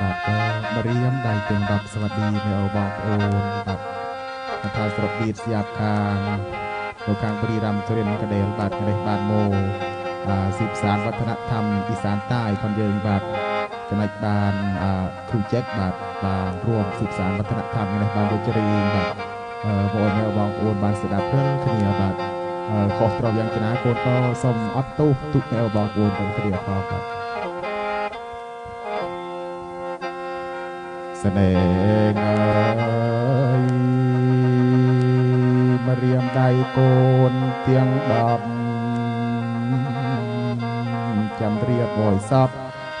បាទក៏បរៀមដៃទាំង10សวัสดีនៅអូបងប្អូនបាទថាស្រុកបៀតស្យាបខាងនៅខាងបរិរាមជរិនកដេលបាទកដេះបានមកអាសិបសានវឌ្ឍនធម្មអ៊ីសានតាយផងយើងបាទចំណុចបានអាគ្រូចេកបាទបានរួមសិបសានវឌ្ឍនធម្មនេះបានយកជ្រៀងបាទអឺបងប្អូនបងប្អូនបានស្ដាប់ព្រឹលគ្នាបាទអឺខុសត្រូវយ៉ាងច្រើនកូនក៏សូមអត់ទោសទុកនៅបងប្អូនទាំងគ្នាផងបាទ ស្នេហ៍អើយមករៀមដៃកូនទាំងដប់ចាំត្រៀបបយសព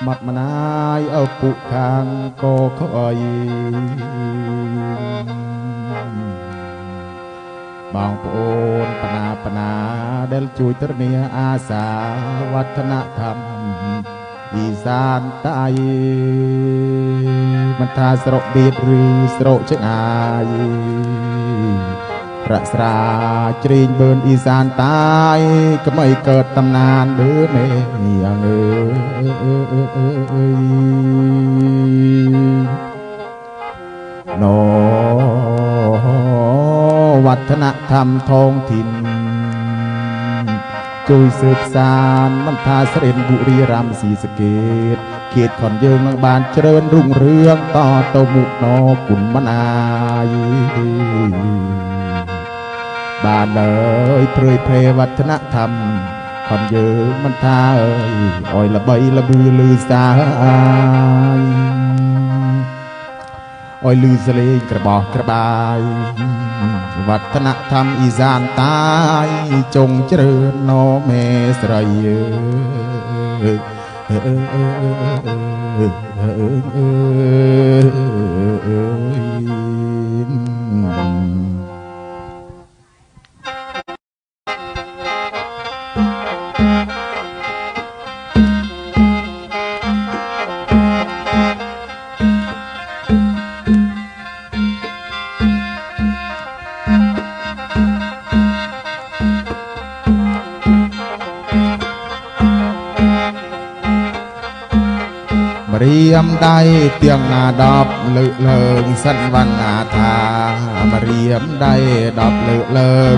មាត់មនាយឪពុកខាងកោខអយបងប្អូនបណាបណាដែលជួយទរនីអាសាវឌ្ឍនធម្ម អ៊ីសានតៃមិនថាស្រុកបៀតឬស្រុកចង្អាយប្រស្រាជ្រៀងបឿនអ៊ីសានតាយក្មិនកើតតំណានបឿននេះយ៉ាងអើយណូវឌ្ឍនធម្មថងถิ่ន ជួយសើបសានមិនថាស្រីបុរីរាមស៊ីសកេតគៀតខនយើងនឹងបានជ្រើនរុងរឿងតទៅមុខណគុណមិនអាយបានអើយព្រួយភេវត្តនធម្មខនយើងមិនថាអើយអយល្បីល្បឺលឺសាយអយលឺសលេងក្របោះក្របាយ វឌ្ឍនធម្មអ៊ីសានតាយចុងជ្រឿនណមេស្រីអើយអើយអើយអើយអើយអើយ รียมได้เตียงนาดอบลือเลิงสันวันนาทามาเรียมได้ดอบลือเลิง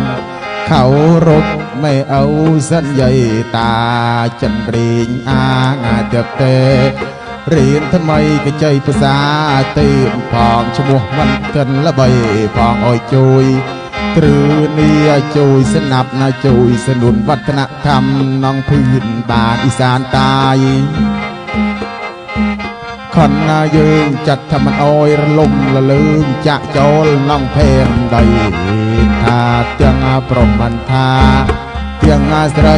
เขารบไม่เอาสันใหญ่ตาจันรีงอางาเดืบเตเรียนทำไมกระใจภาษาเตีมพองชมวมันเกินละใบพองอ่อยจุยตรือเนียจุยสนับนาจุยสนุนวัฒนธรรมน้องพื้นบาทอีสานตาย ខនណាយើងចាត់ថាមិនអោយរលំលលើងចាក់ចូលឡងភេនដីថាទាំងអាប្រមិនថាទាំងអាស្រី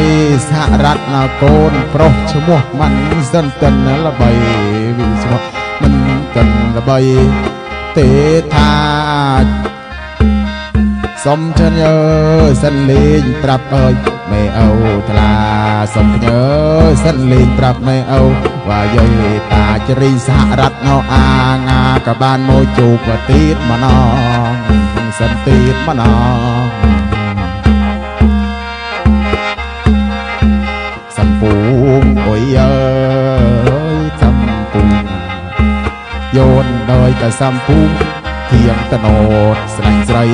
សហរតណាកូនប្រុសឈ្មោះមិនសិនតិនល្បីវិស្មោះមិនតិនល្បីទេថាសុំចិនយើសិនលេងប្រាប់អើយមេអូថ្លា សុំញើសិនលេងប្រាប់មេអូว่าយាយតាចរីសហរដ្ឋណោអាងាក៏បានមកជួបទៀតម្ដងសិនទៀតម្ដងសំពូងអុយអើយសំពូងយោនដោយក៏សំពូងធៀងតណូតស្រាញ់ស្រី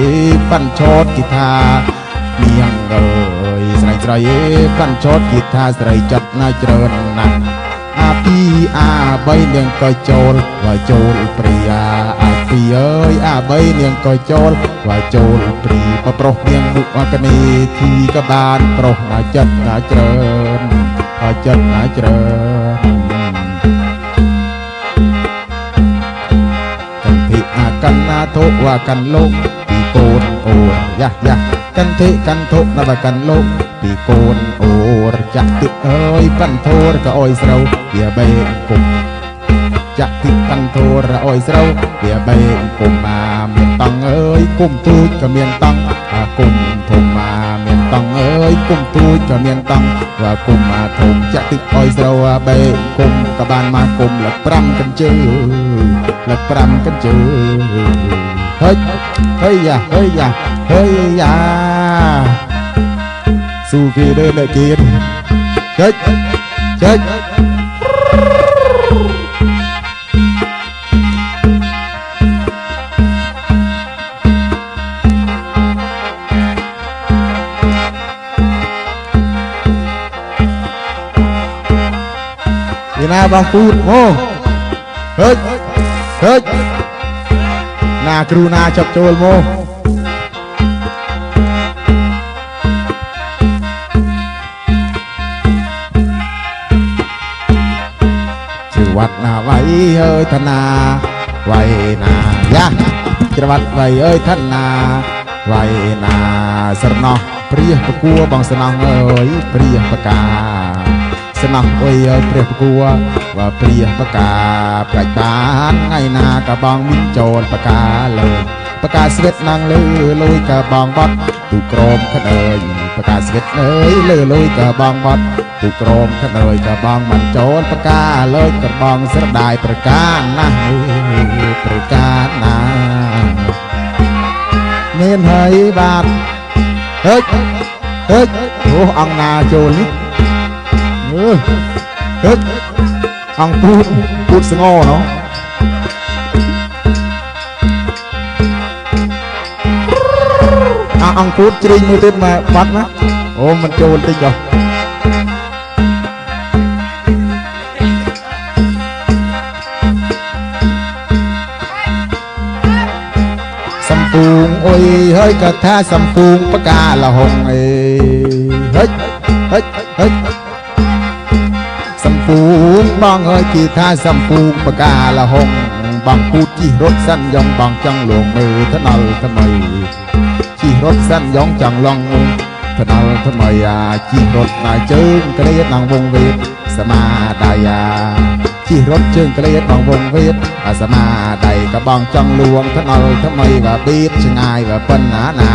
ប៉ាន់ឆោតគីថានាងអើយ ស្រីអេកាន់ចតគិតថាស្រីចិត្តណាស់ច្រើនណាស់អាពីអាបីនាងក៏ចូលក៏ចូលព្រីអាអាពីអើយអាបីនាងក៏ចូលក៏ចូលព្រីក៏ប្រុសនាងមុខអកនីធីក៏បានប្រុសណាចិត្តណាច្រើនណាចិត្តណាច្រើនកណ្ណាធុវកណ្ណលោកពីកូនអូយ៉ាយ៉ាកន្ធិកន្ធុនវកណ្ណលោក ពីកូនអូរចាក់ទឹកអើយប៉ាន់ធូរក៏អុយស្រូវវាបេងគុំចាក់ទឹកប៉ាន់ធូរអុយស្រូវវាបេងគុំមកមានតង់អើយគុំទូចក៏មានតង់អាគុំធំមកមានតង់អើយគុំទូចក៏មានតង់ว่าគុំមកធំចាក់ទឹកអុយស្រូវអាបេងគុំក៏បានមកគុំលឹក5កញ្ជើលឹក5កញ្ជើហេយហេយយ៉ាហេយយ៉ាហេយយ៉ា ស៊ូគេទេអ្នកគេចុចចុចណាបោះពូតមកហិចហិចណាគ្រូណាចាប់ចូលមក វត្តណាវៃអើយធនាវៃណាយ៉ាច្រវត្តវៃអើយធនាវៃណាស្រណោះព្រះប្រគួបងស្នងអើយព្រះបកាស្នងអើយព្រះប្រគួបើព្រះបកាប្រាច់បានថ្ងៃណាក៏បងមានចូលបកាលើបកាស្វិតណាងលឺលួយក៏បងបត់ទូក្រមក្ដី យបកាស្វិតអើយលើលុយក៏បងបត់ទូក្រមក្តើយក៏បងមិនចូលបកាលើក៏បងស្រដាយប្រការណាស់ប្រការណាមានហើយបាទហេចហេចអូអង្គណាចូលនេះអឺហេចអង្គពូតពូតស្ងោណោះ អអង្គពូតជ្រីងមួយទៀតមកបាត់ណាអូមិនចូលតិចចុះសំពូងអុយហើយក៏ថាសំពូងបកាលហុងអេហិចហិចហិចសំពូងបងអើយគេថាសំពូងបកាលហុងបងពូតជិះរត់សិនយ៉ងបងចង់លងមើលថ្នល់ថ្មី ជិះរត់សាំយ៉ងចង់ឡងថ្នល់ថ្មីអាជិះរត់ណាជើងក្រៀតដល់វងវេតសមាដៃអាជិះរត់ជើងក្រៀតដល់វងវេតអាសមាដៃកបងចង់លួងថ្នល់ថ្មីវាបៀតឆ្ងាយវាប៉ុណ្ណាណា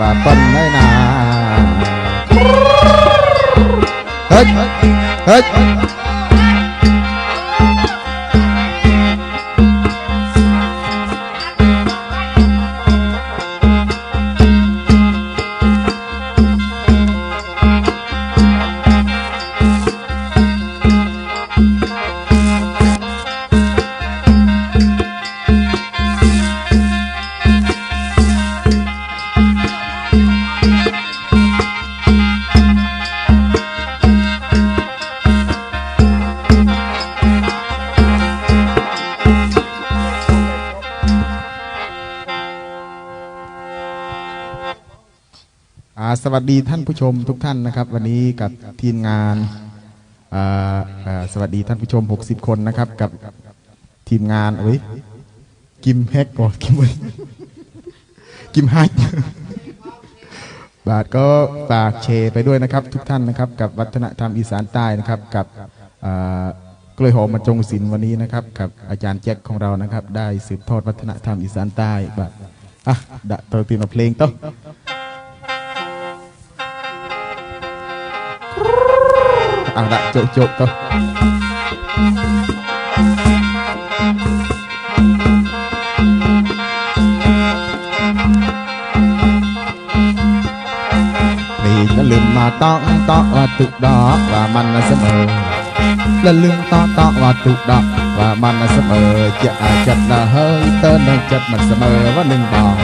វាប៉ុណ្ណេះណាហិចហិច สวัสดีท่านผู้ชมทุกท่านนะครับ วันนี้กับทีมงานสวัสดีท่านผู้ชม 60 คนนะครับ กับทีมงานเอ้ยกิมแฮกก่อนกิมเว้ยกิมฮักบาทก็ฝากแชไปด้วยนะครับ ทุกท่านนะครับ กับวัฒนธรรมอีสานใต้นะครับ กับกล้วยหอมมาจงศิลป์วันนี้นะครับ กับอาจารย์แจ็คของเรานะครับ ได้สืบทอดวัฒนธรรมอีสานใต้บาทอะดะตัวตีมาเพลงต้អាដា anak thôi. toh là lưng mà to to và tự đó và man là sớm mơ ờ. là lưng to to và tự đó và man là sớm mơ ờ. chặt chặt là hơi tên chặt mà sớm mơ ờ, và lưng đỏ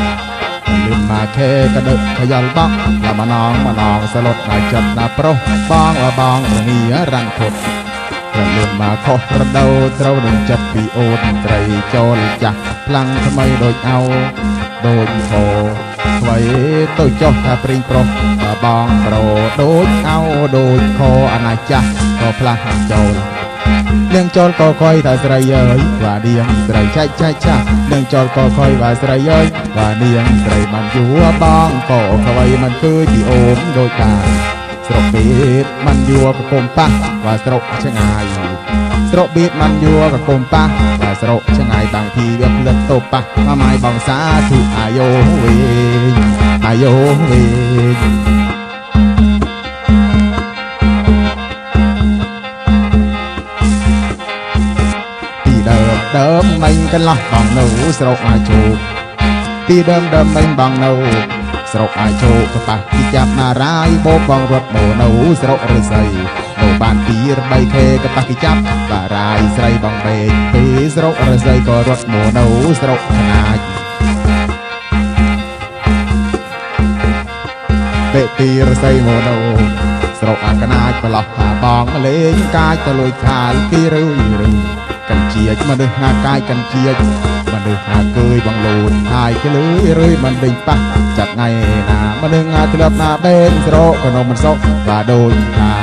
ណាខេកដឹកខយល់បកឡាមណងមណងសលុតណាចិត្តណាប្រុសបងបងរងារាំងធុតរលឹមមកខុសរដូវត្រូវនឹងចិត្តពីអូនត្រីចូលចាស់ផ្លាំងថ្មីដូចអោដូចហោអ្វីទៅចុះថាព្រីងប្រុសបងប្រូដូចអោដូចខអាណាចាស់ក៏ផ្លាស់ចូល នាងចលកខ້ອຍថាស្រីអើយបាទនាងស្រីចែកចែកចាស់នាងចលកខ້ອຍបាទស្រីអើយបាទនាងស្រីបានយួរបងក៏ខ្វៃមិនគឺជាអូនដូចតាស្រុកបៀតមិនយួរប្រគំប៉ះបាទស្រុកឆ្ងាយស្រុកបៀតមិនយួរប្រគំប៉ះបាទស្រុកឆ្ងាយតាំងពីវាផ្លិតទៅប៉ះម៉ាម៉ៃបងសាធុអាយោវិញអាយោវិញ ដើមដើមមិញកន្លោះបងនៅស្រុកអាជោគពីដើមដើមមិញបងនៅស្រុកអាជោគក៏ប៉ះពីចាប់ណារាយបោកបងរត់មកនៅស្រុករិស័យនៅបានពីរបីខេក៏ប៉ះពីចាប់បារាយស្រីបងបេកពីស្រុករិស័យក៏រត់មកនៅស្រុកខ្នាចពេកពីរស័យមកនៅស្រកអាកណាចប្រឡោះថាបងម្លេងកាចទៅលួយខាយគីរឿយរឿយ កាន់ជាចមនុស្សណាកាយកាន់ជាចមនុស្សណាកើយបងលូនហាយគេលឿយរឿយមិនដេញប៉ះចាត់ថ្ងៃណាមនុស្សណាធ្លាប់ណាបេនស្រកក៏នំមិនសុកថាដូចថា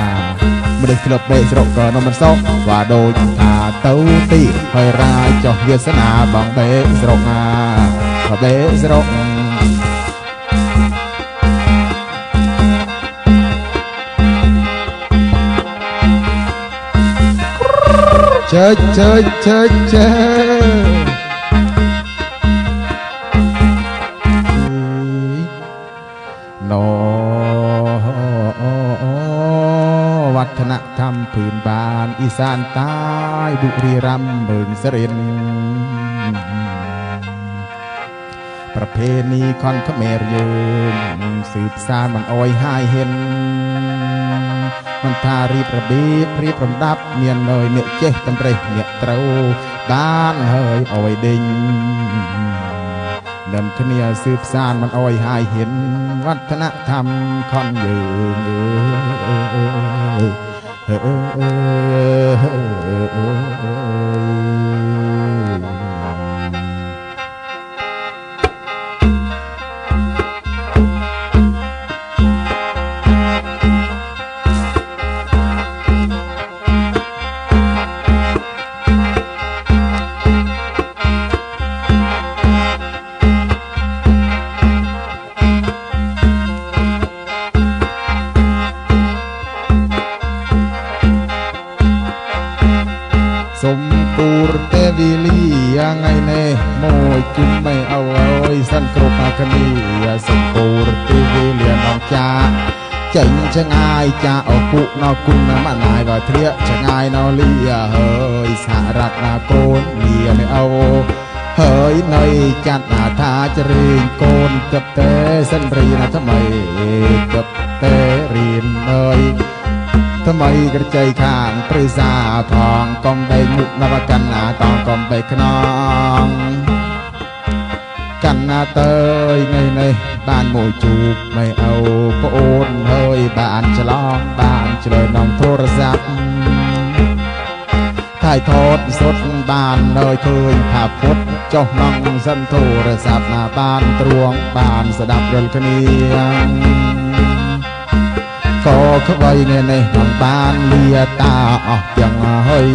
មនុស្សធ្លាប់បេស្រកក៏នំមិនសុកថាដូចថាទៅទីហើយរាយចោះវាសនាបងបេស្រកណាបេស្រក chơi chơi chơi chơi nó วัฒนธรรมพื้นบ้านอีสานใต้บุรีรัมย์เมืองสรินทร์ ប្រភេនីខនថ្មេរយើងស៊ើបសានមិនអោយហាយហ៊ានមិនថារៀបរបៀបរៀបរំដាប់ មាននយអ្នកចេះតម្រេះអ្នកត្រូវបានហើយអោយដេញដើមគ្នាស៊ើបសានមិនអោយហាយហ៊ានវឌ្ឍនធម្មខនយើងអឺអឺអឺអឺ ចាអពុកណោគុណមណាយវធ្រាចងាយណោលីហើយសហរដ្ឋណាកូនមានអូហើយនៅចាត់ណាថាជ្រៀងកូនគិតតែសិនរីណាថ្មីគិតតែរៀនអើយថ្មីក្រចៃខាងព្រឹសាផងកំបីមុខនវកណ្ណាតងកំបីខ្នង កណ្ណាតើយថ្ងៃនេះបានមួយជួបមិនអូប្អូនហើយបានឆ្លងបានជ្រើនំទូរស័ព្ទថាយថតសុតបាននៅឃើញថាពុតចុះនងសិនទូរស័ព្ទណាបានទ្រួងបានស្ដាប់រលគ្នាក៏ក្បៃនេះនេះបានលាតាអស់ទាំងហើយ